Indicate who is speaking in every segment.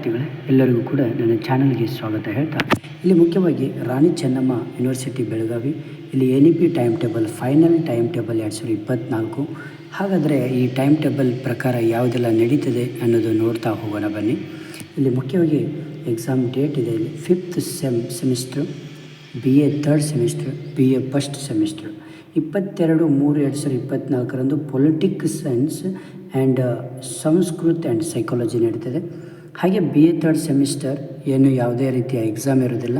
Speaker 1: ವಿದ್ಯಾರ್ಥಿಗಳೇ ಎಲ್ಲರಿಗೂ ಕೂಡ ನನ್ನ ಚಾನಲ್ಗೆ ಸ್ವಾಗತ ಹೇಳ್ತಾ ಇಲ್ಲಿ ಮುಖ್ಯವಾಗಿ ರಾಣಿ ಚೆನ್ನಮ್ಮ ಯೂನಿವರ್ಸಿಟಿ ಬೆಳಗಾವಿ, ಇಲ್ಲಿ N E P time table final time table ಎರಡು ಸಾವಿರದ ಇಪ್ಪತ್ತ್ನಾಲ್ಕು ಹಾಗಾದರೆ ಈ ಟೈಮ್ ಟೇಬಲ್ ಪ್ರಕಾರ ಯಾವುದೆಲ್ಲ ನಡೀತದೆ ಅನ್ನೋದು ನೋಡ್ತಾ ಹೋಗೋಣ ಬನ್ನಿ. ಇಲ್ಲಿ ಮುಖ್ಯವಾಗಿ ಎಕ್ಸಾಮ್ ಡೇಟ್ ಇದೆ, ಇಲ್ಲಿ fifth sem, semester, B A third semester, B A first semester. ಇಪ್ಪತ್ತೆರಡು ಮೂರು ಎರಡು ಸಾವಿರದ ಇಪ್ಪತ್ತ್ನಾಲ್ಕರಂದು politic science and Sanskrit and psychology ನಡೀತದೆ. ಹಾಗೆ ಬಿ ಎ ಥರ್ಡ್ ಸೆಮಿಸ್ಟರ್ ಏನು ಯಾವುದೇ ರೀತಿಯ ಎಕ್ಸಾಮ್ ಇರೋದಿಲ್ಲ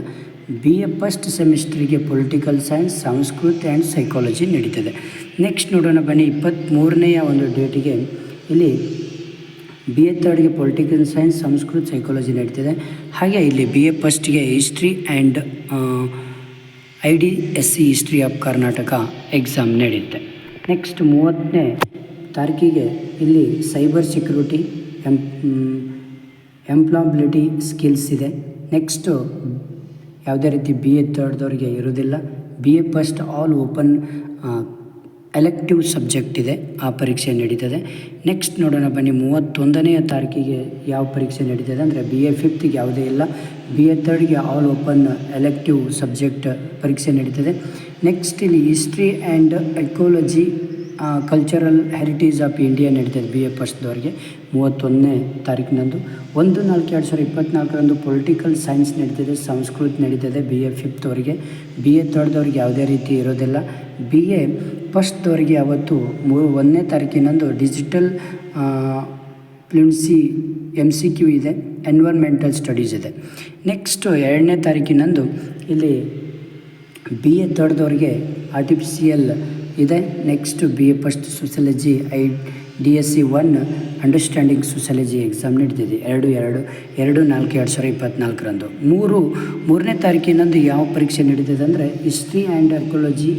Speaker 1: B A first ಸೆಮಿಸ್ಟ್ರಿಗೆ political science Sanskrit and psychology ನಡೀತದೆ. ನೆಕ್ಸ್ಟ್ ನೋಡೋಣ, ಬನ್ನಿ ಇಪ್ಪತ್ತ್ಮೂರನೆಯ ಒಂದು ಡೇಟಿಗೆ ಇಲ್ಲಿ ಬಿ ಎ ಥರ್ಡ್ಗೆ ಪೊಲಿಟಿಕಲ್ ಸೈನ್ಸ್ ಸಂಸ್ಕೃತ ಸೈಕಾಲಜಿ ನಡೀತದೆ. ಹಾಗೆ ಇಲ್ಲಿ ಬಿ ಎ ಫಸ್ಟ್ಗೆ history and I D S C history of Karnataka exam ನಡೆಯುತ್ತೆ ನೆಕ್ಸ್ಟ್ ಮೂವತ್ತನೇ ತಾರೀಕಿಗೆ ಇಲ್ಲಿ cyber security M employability skills ಇದೆ. ನೆಕ್ಸ್ಟು ಯಾವುದೇ ರೀತಿ ಬಿ ಎ ತರ್ಡ್ದವ್ರಿಗೆ ಇರೋದಿಲ್ಲ B A first all open elective subject ಇದೆ. ಆ ಪರೀಕ್ಷೆ ನಡೀತದೆ. ನೆಕ್ಸ್ಟ್ ನೋಡೋಣ ಬನ್ನಿ ಮೂವತ್ತೊಂದನೆಯ ತಾರೀಕಿಗೆ ಯಾವ ಪರೀಕ್ಷೆ ನಡೀತದೆ ಅಂದರೆ ಬಿ ಎ ಫಿಫ್ತಿಗೆ ಯಾವುದೇ ಇಲ್ಲ. ಬಿ ಎ ತರ್ಡ್ಗೆ ಆಲ್ ಓಪನ್ ಎಲೆಕ್ಟಿವ್ ಸಬ್ಜೆಕ್ಟ್ ಪರೀಕ್ಷೆ ನಡೀತದೆ. ನೆಕ್ಸ್ಟ್ ಇಲ್ಲಿ history and ecology cultural heritage of India ನಡೀತದೆ ಬಿ ಎ ಪಸ್ಟ್ದವ್ರಿಗೆ ಮೂವತ್ತೊಂದನೇ ತಾರೀಕಿನಂದು ಒಂದು ನಾಲ್ಕು ಎರಡು ಸಾವಿರದ ಇಪ್ಪತ್ತ್ನಾಲ್ಕರಂದು ಪೊಲಿಟಿಕಲ್ ಸೈನ್ಸ್ ನಡೀತದೆ, ಸಂಸ್ಕೃತ ನಡೀತದೆ ಬಿ ಎ ಫಿಫ್ತ್ವರೆಗೆ ಬಿ ಎ ಥರ್ಡ್ದವ್ರಿಗೆ ಯಾವುದೇ ರೀತಿ ಇರೋದಿಲ್ಲ. ಬಿ ಎ ಫಸ್ಟ್ದವ್ರಿಗೆ ಅವತ್ತು ಮೂರು ಒಂದನೇ ತಾರೀಕಿನಂದು digital fluency M C Q ಇದೆ ಎನ್ವೈರ್ಮೆಂಟಲ್ ಸ್ಟಡೀಸ್ ಇದೆ. ನೆಕ್ಸ್ಟು ಎರಡನೇ ತಾರೀಕಿನಂದು ಇಲ್ಲಿ ಬಿ ಎ ಥರ್ಡ್ದವ್ರಿಗೆ ಆರ್ಟಿಫಿಷಿಯಲ್ ಇದೆ. Next B A first sociology I D S C one understanding sociology exam ನಡೆದಿದೆ. ಎರಡು ಎರಡು ಎರಡು, ನಾಲ್ಕು, ಎರಡು ಸಾವಿರದ ಇಪ್ಪತ್ತ್ನಾಲ್ಕರಂದು ಮೂರು, ಮೂರನೇ ತಾರೀಕಿನಂದು ಯಾವ ಪರೀಕ್ಷೆ ನಡೀತದೆ ಅಂದರೆ history and archaeology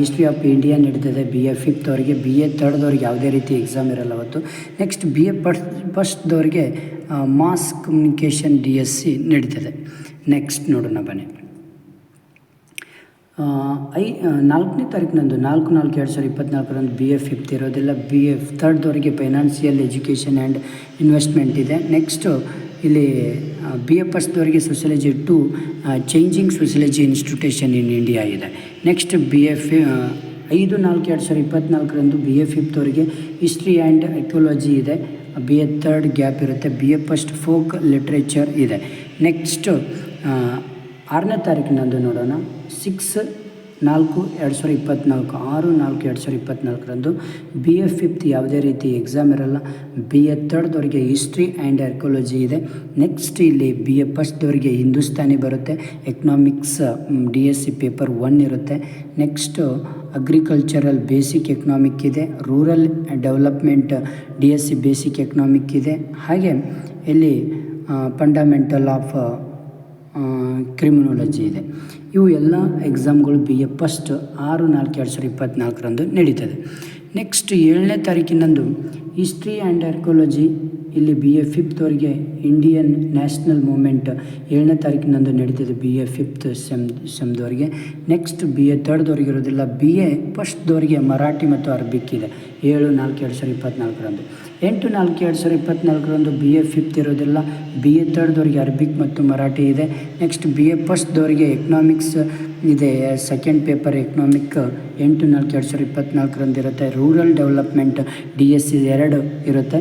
Speaker 1: history of India ನಡೀತದೆ ಬಿ ಎ ಫಿಫ್ತ್ವರೆಗೆ ಬಿ ಎ ತರ್ಡ್ದವ್ರಿಗೆ ಯಾವುದೇ ರೀತಿ ಎಕ್ಸಾಮ್ ಇರಲ್ಲ ಅವತ್ತು. Next B A first ಫಸ್ಟ್ದವ್ರಿಗೆ mass communication D S C ನಡೀತದೆ ನೆಕ್ಸ್ಟ್ ನೋಡೋಣ ಬನ್ನಿ. ಐ ನಾಲ್ಕನೇ ತಾರೀಕಿನಂದು ನಾಲ್ಕು ನಾಲ್ಕು, ಎರಡು ಸಾವಿರದ ಇಪ್ಪತ್ತ್ನಾಲ್ಕರಂದು ಬಿ ಎಫ್ ಫಿಫ್ತ್ ಇರೋದೆಲ್ಲ. ಬಿ ಎಫ್ ಥರ್ಡ್ದವರಿಗೆ ಫೈನಾನ್ಷಿಯಲ್ ಎಜುಕೇಷನ್ ಆ್ಯಂಡ್ ಇನ್ವೆಸ್ಟ್ಮೆಂಟ್ ಇದೆ. ನೆಕ್ಸ್ಟು ಇಲ್ಲಿ B A ಫಸ್ಟ್ದವರಿಗೆ sociology to changing sociology institution in India ಇದೆ. ನೆಕ್ಸ್ಟ್ ಬಿ ಎಫ್ ಐದು, ನಾಲ್ಕು, ಎರಡು ಸಾವಿರದ ಇಪ್ಪತ್ತ್ನಾಲ್ಕರಂದು ಬಿ ಎ ಫಿಫ್ತ್ವರೆಗೆ ಹಿಸ್ಟ್ರಿ ಆ್ಯಂಡ್ ಎಕೋಲಜಿ ಇದೆ. ಬಿ ಎ ಥರ್ಡ್ ಗ್ಯಾಪ್ ಇರುತ್ತೆ. B A first folk literature ಇದೆ. ನೆಕ್ಸ್ಟು ಆರನೇ ತಾರೀಕಿನಂದು ನೋಡೋಣ. ಸಿಕ್ಸ್ ನಾಲ್ಕು, ಎರಡು ಸಾವಿರ ಇಪ್ಪತ್ತ್ನಾಲ್ಕು ಆರು, ನಾಲ್ಕು, ಎರಡು ಸಾವಿರ ಇಪ್ಪತ್ತ್ನಾಲ್ಕರಂದು ಬಿ ಎ ಫಿಫ್ತ್ ಯಾವುದೇ ರೀತಿ ಎಕ್ಸಾಮ್ ಇರಲ್ಲ. ಬಿ ಎ ತರ್ಡ್ದವರಿಗೆ ಹಿಸ್ಟ್ರಿ ಆ್ಯಂಡ್ ಆರ್ಕೋಲಜಿ ಇದೆ. ನೆಕ್ಸ್ಟ್ ಇಲ್ಲಿ ಬಿ ಎ ಫಸ್ಟ್ದವರಿಗೆ ಹಿಂದೂಸ್ತಾನಿ ಬರುತ್ತೆ. Economics D S C paper one ಇರುತ್ತೆ. ನೆಕ್ಸ್ಟು ಅಗ್ರಿಕಲ್ಚರಲ್ ಬೇಸಿಕ್ ಎಕನಾಮಿಕ್ ಇದೆ. Rural development D S C basic economic ಇದೆ. ಹಾಗೆ ಇಲ್ಲಿ ಫಂಡಮೆಂಟಲ್ ಆಫ್ ಕ್ರಿಮಿನಾಲಜಿ ಇದೆ. ಇವು ಎಲ್ಲ ಎಕ್ಸಾಮ್ಗಳು ಬಿ ಎ ಫಸ್ಟ್ ಆರು ನಾಲ್ಕು ಎರಡು ಸಾವಿರದ ಇಪ್ಪತ್ತ್ನಾಲ್ಕರಂದು ನಡೀತದೆ. ನೆಕ್ಸ್ಟ್ ಏಳನೇ ತಾರೀಕಿನಂದು ಹಿಸ್ಟ್ರಿ ಆ್ಯಂಡ್ ಆರ್ಕೋಲಜಿ ಇಲ್ಲಿ ಬಿ ಎ ಫಿಫ್ತ್ವರೆಗೆ ಇಂಡಿಯನ್ ನ್ಯಾಷನಲ್ ಮೂಮೆಂಟ್ ಏಳನೇ ತಾರೀಕಿನಂದು ನಡೀತದೆ ಬಿ ಎ ಫಿಫ್ತ್ ಸೆಮ್ ಸೆಮ್ದವರೆಗೆ ನೆಕ್ಸ್ಟ್ ಬಿ ಎ ಥರ್ಡ್ದವ್ರಿಗೆ ಇರೋದಿಲ್ಲ. ಬಿ ಎ ಫಸ್ಟ್ದವರಿಗೆ ಮರಾಠಿ ಮತ್ತು ಅರಬಿಕ್ ಇದೆ. ಏಳು ನಾಲ್ಕು ಎರಡು ಸಾವಿರದ ಇಪ್ಪತ್ತ್ನಾಲ್ಕರಂದು ಎಂಟು ನಾಲ್ಕು ಎರಡು ಸಾವಿರದ ಇಪ್ಪತ್ತ್ನಾಲ್ಕರಂದು ಬಿ ಎ ಫಿಫ್ತ್ ಇರೋದಿಲ್ಲ ಬಿ ಎ ಥರ್ಡ್ದವ್ರಿಗೆ ಅರಬಿಕ್ ಮತ್ತು ಮರಾಠಿ ಇದೆ. ನೆಕ್ಸ್ಟ್ ಬಿ ಎ ಫಸ್ಟ್ದವರಿಗೆ ಎಕನಾಮಿಕ್ಸ್ ಇದೆ. ಸೆಕೆಂಡ್ ಪೇಪರ್ ಎಕನಾಮಿಕ್ ಎಂಟು ನಾಲ್ಕು ಎರಡು ಸಾವಿರದ ಇಪ್ಪತ್ತ್ನಾಲ್ಕರಂದು ಇರುತ್ತೆ. Rural development D S C ಎರಡು ಇರುತ್ತೆ.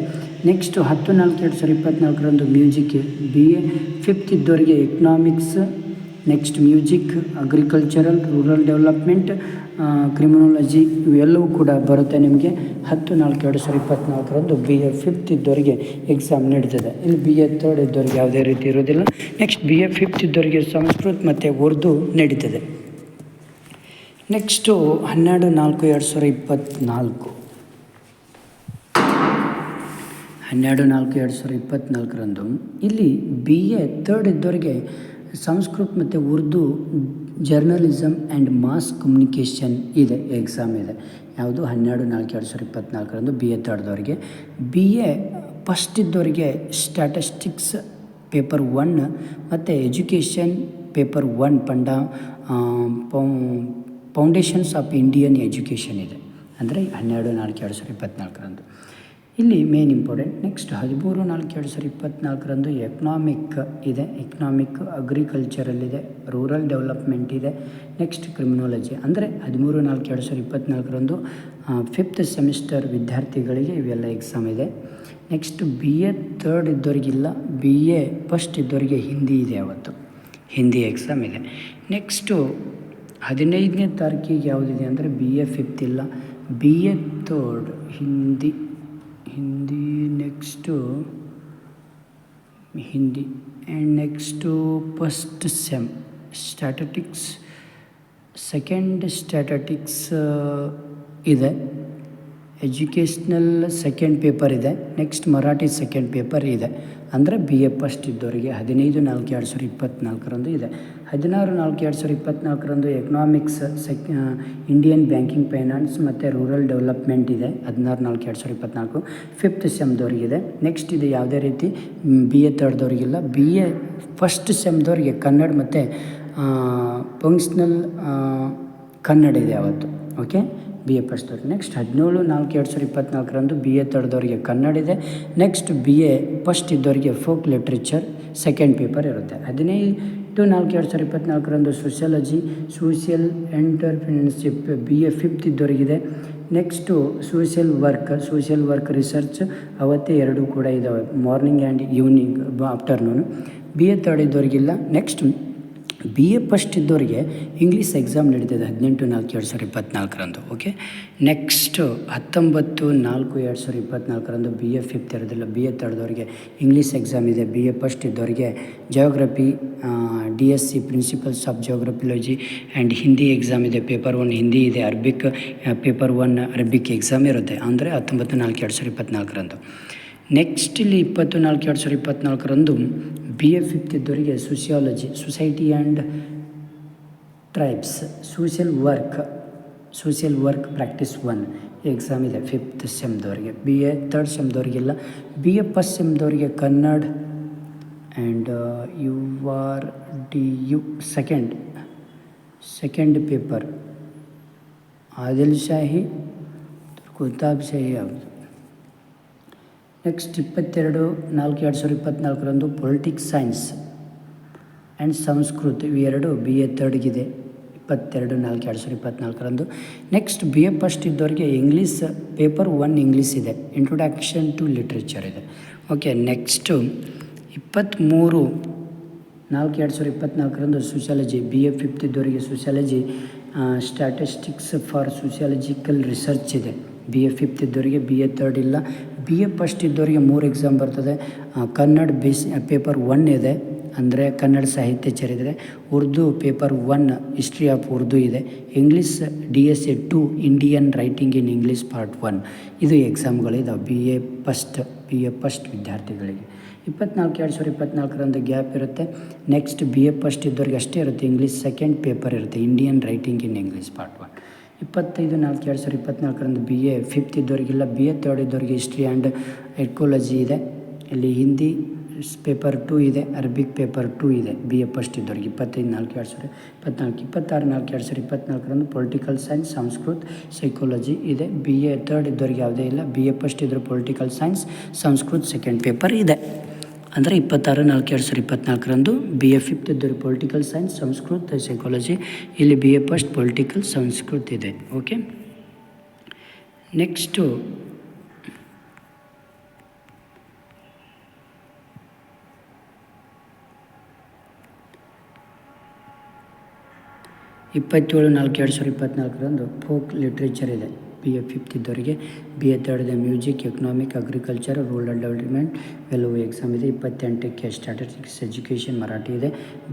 Speaker 1: ನೆಕ್ಸ್ಟು ಹತ್ತು ನಾಲ್ಕು ಎರಡು ಸಾವಿರದ ಇಪ್ಪತ್ತ್ನಾಲ್ಕರಂದು ಮ್ಯೂಸಿಕ್ ಬಿ ಎ ಫಿಫ್ತ್ ಇದ್ದವರಿಗೆ economics next music agricultural rural development criminology ಇವೆಲ್ಲವೂ ಕೂಡ ಬರುತ್ತೆ ನಿಮಗೆ. ಹತ್ತು, ನಾಲ್ಕು, ಎರಡು ಸಾವಿರದ ಇಪ್ಪತ್ತ್ನಾಲ್ಕರಂದು ಬಿ ಎ ಫಿಫ್ತ್ ಇದ್ದವರಿಗೆ ಎಕ್ಸಾಮ್ ನಡೀತದೆ. ಇಲ್ಲಿ ಬಿ ಎ ತರ್ಡ್ ಇದ್ದವ್ರಿಗೆ ಯಾವುದೇ ರೀತಿ ಇರೋದಿಲ್ಲ ನೆಕ್ಸ್ಟ್ ಬಿ ಎ ಫಿಫ್ತ್ ಇದ್ದವರಿಗೆ ಸಂಸ್ಕೃತ ಮತ್ತು ಉರ್ದು ನಡೀತದೆ. ನೆಕ್ಸ್ಟು ಹನ್ನೆರಡು, ನಾಲ್ಕು, ಎರಡು ಸಾವಿರದ ಇಪ್ಪತ್ತ್ನಾಲ್ಕು ಹನ್ನೆರಡು, ನಾಲ್ಕು, ಎರಡು ಸಾವಿರದ ಇಪ್ಪತ್ತ್ನಾಲ್ಕರಂದು ಇಲ್ಲಿ ಬಿ ಎ ತರ್ಡ್ ಇದ್ದವರಿಗೆ ಸಂಸ್ಕೃತ ಮತ್ತು Urdu journalism and mass communication ಇದೆ, ಎಕ್ಸಾಮ್ ಇದೆ. ಯಾವುದು? ಹನ್ನೆರಡು, ನಾಲ್ಕು, ಎರಡು ಸಾವಿರದ ಇಪ್ಪತ್ತ್ನಾಲ್ಕರಂದು ಬಿ ಎ ಥರ್ಡ್ದವ್ರಿಗೆ ಬಿ ಎ ಫಸ್ಟ್ ಇದ್ದವರಿಗೆ ಸ್ಟ್ಯಾಟಿಸ್ಟಿಕ್ಸ್ ಪೇಪರ್ ಒನ್ ಮತ್ತು ಎಜುಕೇಷನ್ ಪೇಪರ್ ಒನ್ ಪಂಡ ಫೌಂಡೇಶನ್ಸ್ ಆಫ್ ಇಂಡಿಯನ್ ಎಜುಕೇಷನ್ ಇದೆ. ಅಂದರೆ ಹನ್ನೆರಡು, ನಾಲ್ಕು, ಎರಡು ಸಾವಿರದ ಇಪ್ಪತ್ತ್ನಾಲ್ಕರಂದು ಇಲ್ಲಿ ಮೇನ್ ಇಂಪಾರ್ಟೆಂಟ್ ನೆಕ್ಸ್ಟ್ ಹದಿಮೂರು, ನಾಲ್ಕು, ಎರಡು ಸಾವಿರದ ಇಪ್ಪತ್ತ್ನಾಲ್ಕರಂದು ಎಕನಾಮಿಕ್ ಇದೆ. ಎಕನಾಮಿಕ್ ಅಗ್ರಿಕಲ್ಚರಲ್ಲಿದೆ ರೂರಲ್ ಡೆವಲಪ್ಮೆಂಟ್ ಇದೆ. ನೆಕ್ಸ್ಟ್ ಕ್ರಿಮಿನಾಲಜಿ ಅಂದರೆ ಹದಿಮೂರು, ನಾಲ್ಕು, ಎರಡು ಸಾವಿರದ ಇಪ್ಪತ್ತ್ನಾಲ್ಕರಂದು ಫಿಫ್ತ್ ಸೆಮಿಸ್ಟರ್ ವಿದ್ಯಾರ್ಥಿಗಳಿಗೆ ಇವೆಲ್ಲ ಎಕ್ಸಾಮ್ ಇದೆ. ನೆಕ್ಸ್ಟ್ ಬಿ ಎ ತರ್ಡ್ ಇದ್ದವರಿಗಿಲ್ಲ. ಬಿ ಎ ಫಸ್ಟ್ ಇದ್ದವರಿಗೆ ಹಿಂದಿ ಇದೆ ಅವತ್ತು. ಹಿಂದಿ ಎಕ್ಸಾಮ್ ಇದೆ. ನೆಕ್ಸ್ಟು ಹದಿನೈದನೇ ತಾರೀಕಿಗೆ ಯಾವುದಿದೆ ಅಂದರೆ ಬಿ ಎ ಫಿಫ್ತ್ ಇಲ್ಲ. B A third Hindi Hindi next Hindi and next first sem statistics second statistics ಇದೆ. ಎಜುಕೇಷ್ನಲ್ ಸೆಕೆಂಡ್ ಪೇಪರ್ ಇದೆ. ನೆಕ್ಸ್ಟ್ ಮರಾಠಿ ಸೆಕೆಂಡ್ ಪೇಪರ್ ಇದೆ. ಅಂದರೆ ಬಿ ಎ ಫಸ್ಟ್ ಇದ್ದವರಿಗೆ ಹದಿನೈದು, ನಾಲ್ಕು, ಎರಡು ಸಾವಿರದ ಇಪ್ಪತ್ತ್ನಾಲ್ಕರಂದು ಇದೆ. ಹದಿನಾರು, ನಾಲ್ಕು, ಎರಡು ಸಾವಿರದ ಇಪ್ಪತ್ತ್ನಾಲ್ಕರಂದು economics sec Indian banking finance ಮತ್ತು ರೂರಲ್ ಡೆವಲಪ್ಮೆಂಟ್ ಇದೆ. ಹದಿನಾರು, ನಾಲ್ಕು, ಎರಡು ಸಾವಿರದ ಇಪ್ಪತ್ತ್ನಾಲ್ಕು ಫಿಫ್ತ್ ಇದೆ. ನೆಕ್ಸ್ಟ್ ಇದು ಯಾವುದೇ ರೀತಿ ಬಿ ಎ ತರ್ಡ್ದವ್ರಿಗಿಲ್ಲ ಬಿ ಎ ಫಸ್ಟ್ ಸೆಮ್ದವ್ರಿಗೆ ಕನ್ನಡ ಮತ್ತು ಫಂಕ್ಷನಲ್ ಕನ್ನಡ ಇದೆ ಅವತ್ತು ಓಕೆ ಬಿ ಎ ಫಸ್ಟ್ದವ್ರಿಗೆ ನೆಕ್ಸ್ಟ್ ಹದಿನೇಳು, ನಾಲ್ಕು, ಎರಡು ಸಾವಿರದ ಇಪ್ಪತ್ತ್ನಾಲ್ಕರಂದು ಬಿ ಎ ತರ್ಡ್ದವ್ರಿಗೆ ಕನ್ನಡ ಇದೆ. ನೆಕ್ಸ್ಟ್ ಬಿ ಎ ಫಸ್ಟ್ ಇದ್ದವರಿಗೆ ಫೋಕ್ ಲಿಟ್ರೇಚರ್ ಸೆಕೆಂಡ್ ಪೇಪರ್ ಇರುತ್ತೆ. ಹದಿನೈದು, ನಾಲ್ಕು, ಎರಡು ಸಾವಿರದ ಇಪ್ಪತ್ತ್ನಾಲ್ಕರಂದು sociology social entrepreneurship B A fifth ಇದ್ದವರಿಗಿದೆ next social work social work research ಅವತ್ತೇ ಎರಡೂ ಕೂಡ ಇದ್ದಾವೆ morning and evening afternoon B A third ಇದ್ದವರಿಗಿಲ್ಲ next B A first ಇದ್ದವರಿಗೆ ಇಂಗ್ಲೀಷ್ ಎಕ್ಸಾಮ್ ನಡೀತದೆ ಹದಿನೆಂಟು ನಾಲ್ಕು ಎರಡು ಸಾವಿರದ ಇಪ್ಪತ್ತ್ನಾಲ್ಕರಂದು ಓಕೆ ನೆಕ್ಸ್ಟು ಹತ್ತೊಂಬತ್ತು ನಾಲ್ಕು ಎರಡು ಸಾವಿರದ ಇಪ್ಪತ್ತ್ನಾಲ್ಕರಂದು ಬಿ ಎ ಫಿಫ್ತ್ ಇರೋದಿಲ್ಲ. ಬಿ ಎ ತರ್ಡ್ದವ್ರಿಗೆ ಇಂಗ್ಲೀಷ್ ಎಕ್ಸಾಮ್ ಇದೆ. ಬಿ ಎ ಫಸ್ಟ್ ಇದ್ದವರಿಗೆ geography D S C principles of ಜೋಗ್ರಫಿಲಜಿ and Hindi exam ಇದೆ. ಪೇಪರ್ ಒನ್ ಹಿಂದಿ ಇದೆ Arabic paper one Arabic exam ಇರುತ್ತೆ. ಅಂದರೆ ಹತ್ತೊಂಬತ್ತು ನಾಲ್ಕು ಎರಡು ಸಾವಿರದ ಇಪ್ಪತ್ತ್ನಾಲ್ಕರಂದು ನೆಕ್ಸ್ಟ್ ಇಲ್ಲಿ ಇಪ್ಪತ್ತು ನಾಲ್ಕು ಎರಡು ಸಾವಿರದ ಇಪ್ಪತ್ತ್ನಾಲ್ಕರಂದು ಬಿ ಎ ಫಿಫ್ತ್ ಇದ್ದವರಿಗೆ sociology society and tribes social work social work practice one exam ಇದೆ ಫಿಫ್ತ್ ಸೆಮ್ದವರಿಗೆ ಬಿ ಎ ತರ್ಡ್ ಸೆಮ್ದವ್ರಿಗೆಲ್ಲ B A first ಸೆಮ್ದವರಿಗೆ Kannada and U R D U second second paper Adil Shahi Qutub Shahi ಯಾವುದು? Next ಇಪ್ಪತ್ತೆರಡು, ನಾಲ್ಕು, ಎರಡು ಸಾವಿರದ ಇಪ್ಪತ್ತ್ನಾಲ್ಕರಂದು politics science and Sanskrit ಇವೆರಡು ಬಿ ಎ ತರ್ಡ್ಗಿದೆ ಇಪ್ಪತ್ತೆರಡು, ನಾಲ್ಕು, ಎರಡು ಸಾವಿರದ ಇಪ್ಪತ್ತ್ನಾಲ್ಕರಂದು ನೆಕ್ಸ್ಟ್ ಬಿ ಎ ಫಸ್ಟ್ ಇದ್ದವರಿಗೆ ಇಂಗ್ಲೀಷ್ ಪೇಪರ್ ಒನ್ ಇಂಗ್ಲೀಷ್ ಇದೆ. ಇಂಟ್ರೊಡಕ್ಷನ್ ಟು ಲಿಟ್ರೇಚರ್ ಇದೆ. ಓಕೆ ನೆಕ್ಸ್ಟು ಇಪ್ಪತ್ತ್ಮೂರು, ನಾಲ್ಕು, ಎರಡು ಸಾವಿರದ ಇಪ್ಪತ್ತ್ನಾಲ್ಕರಂದು ಸೋಷಿಯಾಲಜಿ ಬಿ ಎ ಫಿಫ್ತ್ ಇದ್ದವರಿಗೆ sociology statistics for sociological research ಇದೆ. ಬಿ ಎ ಫಿಫ್ತ್ ಇದ್ದವರಿಗೆ ಬಿ ಎ ತರ್ಡ್ ಇಲ್ಲ. ಬಿ ಎ ಫಸ್ಟ್ ಇದ್ದವರಿಗೆ ಮೂರು ಎಕ್ಸಾಮ್ ಬರ್ತದೆ. ಕನ್ನಡ ಬೇಸ್ ಪೇಪರ್ ಒನ್ ಇದೆ. ಅಂದರೆ ಕನ್ನಡ ಸಾಹಿತ್ಯ ಚರಿತ್ರೆ. Urdu paper one history of Urdu ಇದೆ. English D S A two Indian writing in English part one ಇದು ಎಕ್ಸಾಮ್ಗಳಿದಾವೆ B A first B A first ವಿದ್ಯಾರ್ಥಿಗಳಿಗೆ. ಇಪ್ಪತ್ನಾಲ್ಕು, ಎರಡು ಸಾವಿರದ ಇಪ್ಪತ್ನಾಲ್ಕರಂದು ಗ್ಯಾಪ್ ಇರುತ್ತೆ. ನೆಕ್ಸ್ಟ್ ಬಿ ಎ ಫಸ್ಟ್ ಇದ್ದವ್ರಿಗೆ ಅಷ್ಟೇ ಇರುತ್ತೆ. ಇಂಗ್ಲೀಷ್ ಸೆಕೆಂಡ್ ಪೇಪರ್ ಇರುತ್ತೆ. Indian writing in English part ಇಪ್ಪತ್ತೈದು ನಾಲ್ಕು ಎರಡು ಸಾವಿರದ ಇಪ್ಪತ್ನಾಲ್ಕರಂದು ಬಿ ಎ ಫಿಫ್ತ್ ಇದ್ದವರಿಗೆಲ್ಲ ಬಿ ಎ ತರ್ಡ್ ಇದ್ದವರಿಗೆ ಹಿಸ್ಟ್ರಿ ಆ್ಯಂಡ್ ಎಕೋಲಜಿ ಇದೆ. ಇಲ್ಲಿ ಹಿಂದಿ ಪೇಪರ್ ಟೂ ಇದೆ ಅರಬಿಕ್ ಪೇಪರ್ ಟೂ ಇದೆ. ಬಿ ಎ ಫಸ್ಟ್ ಇದ್ದವ್ರಿಗೆ ಇಪ್ಪತ್ತೈದು ನಾಲ್ಕು ಎರಡು ಸಾವಿರ ಇಪ್ಪತ್ನಾಲ್ಕು. ಇಪ್ಪತ್ತಾರು ನಾಲ್ಕು ಎರಡು ಸಾವಿರದ ಇಪ್ಪತ್ನಾಲ್ಕರಂದು ಪೊಲಿಟಿಕಲ್ ಸೈನ್ಸ್ ಸಂಸ್ಕೃತ್ ಸೈಕೋಲಜಿ ಇದೆ. ಬಿ ಎ ತರ್ಡ್ ಇದ್ದವ್ರಿಗೆ ಯಾವುದೇ ಇಲ್ಲ. ಬಿ ಎ ಫಸ್ಟ್ ಇದ್ದರು political science Sanskrit second paper ಇದೆ. ಅಂದರೆ ಇಪ್ಪತ್ತಾರು, ನಾಲ್ಕು, ಎರಡು ಸಾವಿರದ ಇಪ್ಪತ್ನಾಲ್ಕರಂದು ಬಿ ಎ ಫಿಫ್ತ್ ಇದ್ದರು ಪೊಲಿಟಿಕಲ್ ಸೈನ್ಸ್ ಸಂಸ್ಕೃತ ಸೈಕಾಲಜಿ ಇಲ್ಲಿ B A first political Sanskrit ಇದೆ ಓಕೆ ನೆಕ್ಸ್ಟು ಇಪ್ಪತ್ತೇಳು, ನಾಲ್ಕು, ಎರಡು ಸಾವಿರದ ಇಪ್ಪತ್ನಾಲ್ಕರಂದು ಫೋಕ್ ಲಿಟ್ರೇಚರ್ ಇದೆ. ಬಿ ಎ ಫಿಫ್ತ್ ಇದ್ದವರಿಗೆ ಬಿ ಎ ತರ್ಡ್ ಇದೆ music economic agriculture rural development ಇವೆಲ್ಲವೂ ಎಕ್ಸಾಮ್ ಇದೆ. ಇಪ್ಪತ್ತೆಂಟಕ್ಕೆ ಸ್ಟ್ಯಾಟಿಸ್ಟಿಕ್ಸ್ ಎಜುಕೇಷನ್ ಮರಾಠಿ ಇದೆ.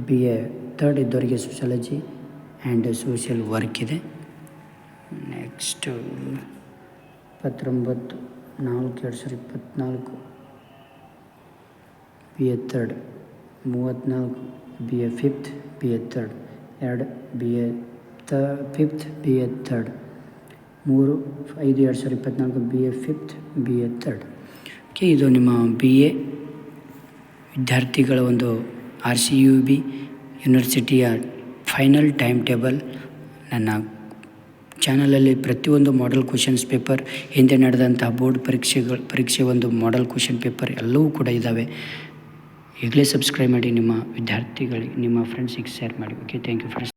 Speaker 1: ಬಿ ಎ ತರ್ಡ್ ಇದ್ದವರಿಗೆ ಸೋಷಾಲಜಿ ಆ್ಯಂಡ್ ಸೋಷಿಯಲ್ ವರ್ಕ್ ಇದೆ. ನೆಕ್ಸ್ಟು ಇಪ್ಪತ್ತೊಂಬತ್ತು, ನಾಲ್ಕು, ಎರಡು ಸಾವಿರದ ಇಪ್ಪತ್ತ್ನಾಲ್ಕು ಬಿ ಎ ತರ್ಡ್ ಮೂವತ್ತ್ನಾಲ್ಕು B A fifth B A third ಎರಡು ಬಿ ಎ ತ ಫಿಫ್ತ್ ಬಿ ಎ ತರ್ಡ್ ಮೂರು, ಐದು, ಎರಡು ಸಾವಿರದ ಇಪ್ಪತ್ತ್ನಾಲ್ಕು B A fifth, B A third okay, ಇದು ನಿಮ್ಮ ಬಿ ಎ ವಿದ್ಯಾರ್ಥಿಗಳ ಒಂದು ಆರ್ ಸಿ ಯು ಬಿ, ಯೂನಿವರ್ಸಿಟಿಯ ಫೈನಲ್ ಟೈಮ್ ಟೇಬಲ್. ನನ್ನ ಚಾನಲಲ್ಲಿ ಪ್ರತಿಯೊಂದು ಮಾಡೆಲ್ ಕ್ವಶನ್ಸ್ ಪೇಪರ್ ಹಿಂದೆ ನಡೆದಂತಹ ಬೋರ್ಡ್ ಪರೀಕ್ಷೆಗಳು, ಪರೀಕ್ಷೆ ಒಂದು ಮಾಡೆಲ್ ಕ್ವಶನ್ ಪೇಪರ್ ಎಲ್ಲವೂ ಕೂಡ ಇದ್ದಾವೆ. ಈಗಲೇ ಸಬ್ಸ್ಕ್ರೈಬ್ ಮಾಡಿ ನಿಮ್ಮ ವಿದ್ಯಾರ್ಥಿಗಳಿಗೆ, ನಿಮ್ಮ ಫ್ರೆಂಡ್ಸಿಗೆ ಶೇರ್ ಮಾಡಿ. Okay thank you friends